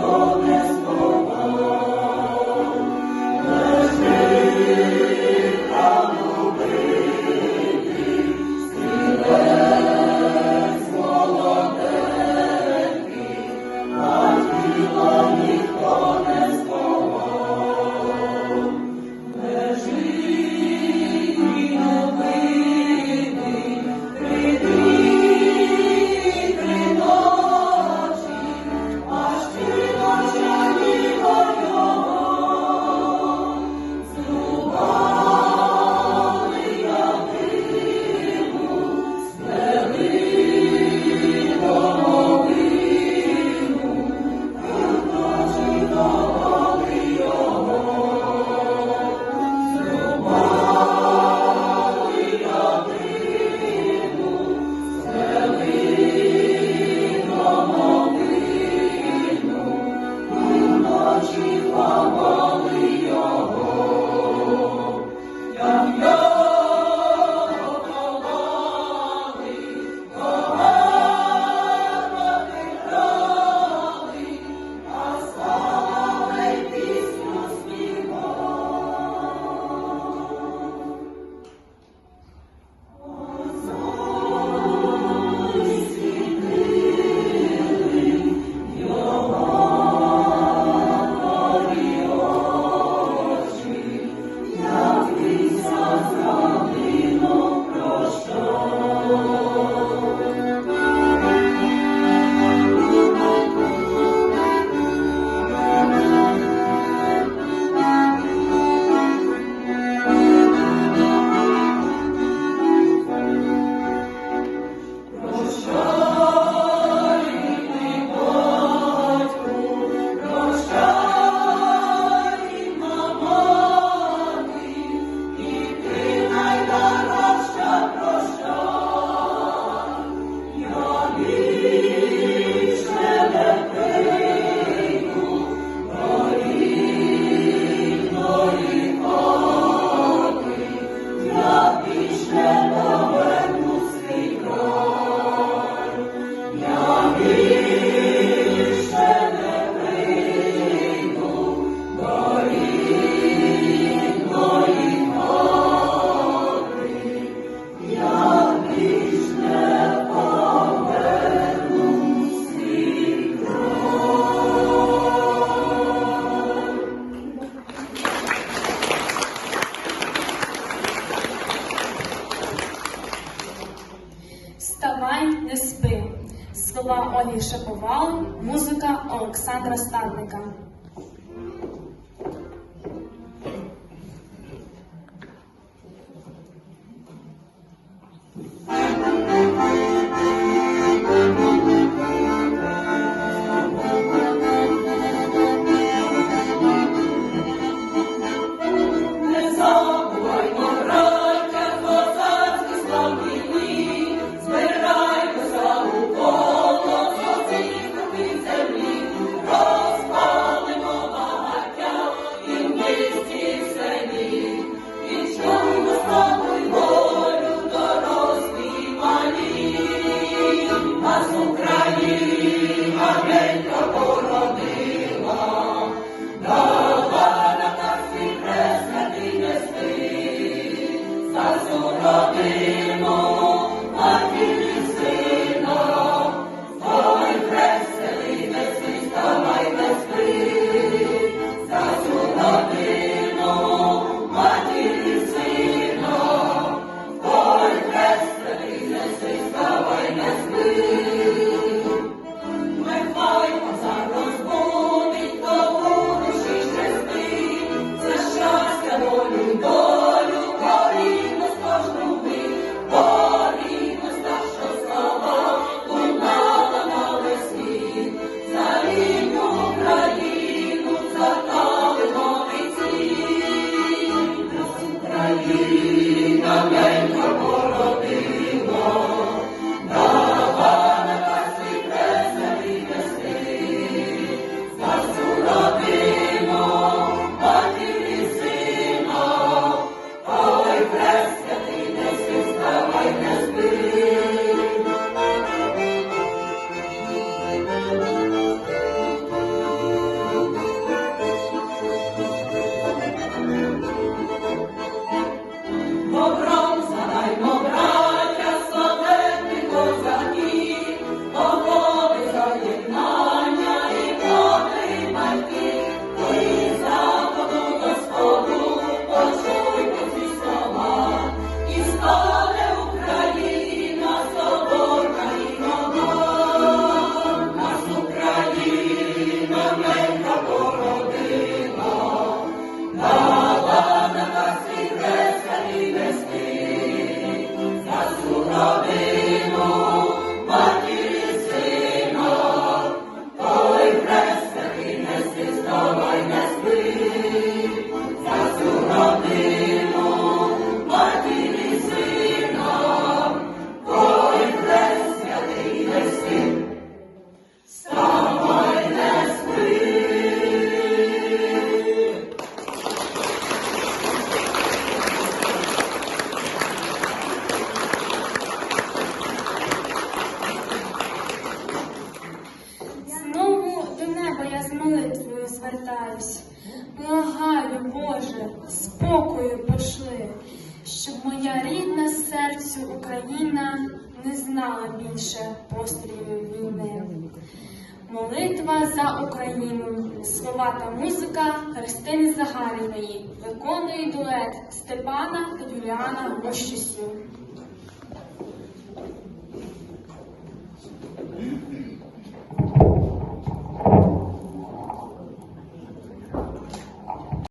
Lord. слова Олі Шаповал, музика Олександра Стадника. Amen. Моя рідна серцю Україна не знала більше пострілів війни. Молитва за Україну, слова та музика Христини Загаріної виконує дует Степана та Юліана Рощусів.